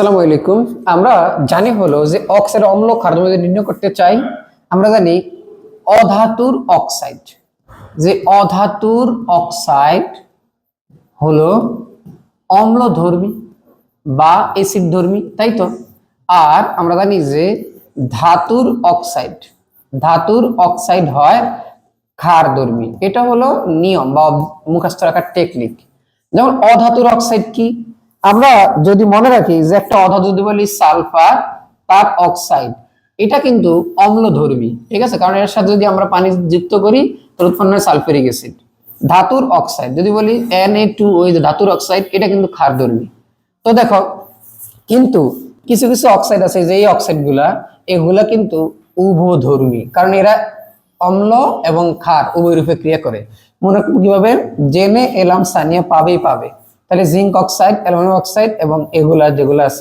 আসসালামু আলাইকুম। আমরা জানি হলো যে অক্সাইড অম্ল ক্ষার যদি নির্ণয় করতে চাই। আমরা জানি অধাতুর অক্সাইড। যে অধাতুর অক্সাইড হলো অম্লধর্মী বা অ্যাসিড ধর্মী তাই তো? আর আমরা জানি যে ধাতুর অক্সাইড ধাতুর অক্সাইড হয় ক্ষার ধর্মী এটা হলো নিয়ম বা মুখস্থ রাখার টেকনিক যেমন অধাতুর অক্সাইড কি? আমরা যদি মনে রাখি যে একটা অধাতু যদি বলি সালফার তার অক্সাইড এটা কিন্তু অম্লধর্মী, ঠিক আছে? কারণ এর সাথে যদি আমরা পানি যুক্ত করি তাহলে উৎপন্ন হয় সালফেরিক অ্যাসিড ধাতুর অক্সাইড যদি বলি এন এ টু ওই ধাতুর অক্সাইড এটা কিন্তু ক্ষারধর্মী। তো দেখো, কিন্তু কিছু কিছু অক্সাইড আছে যে এই অক্সাইডগুলা, এগুলা কিন্তু উভধর্মী, কারণ এরা অম্ল এবং ক্ষার উভয় রূপে ক্রিয়া করে। মনে কীভাবে? জেনে এলাম সানিয়া পাবেই পাবে। তাহলে জিঙ্ক অক্সাইড অ্যালুমিনিয়াম অক্সাইড এবং এগুলা যেগুলো আছে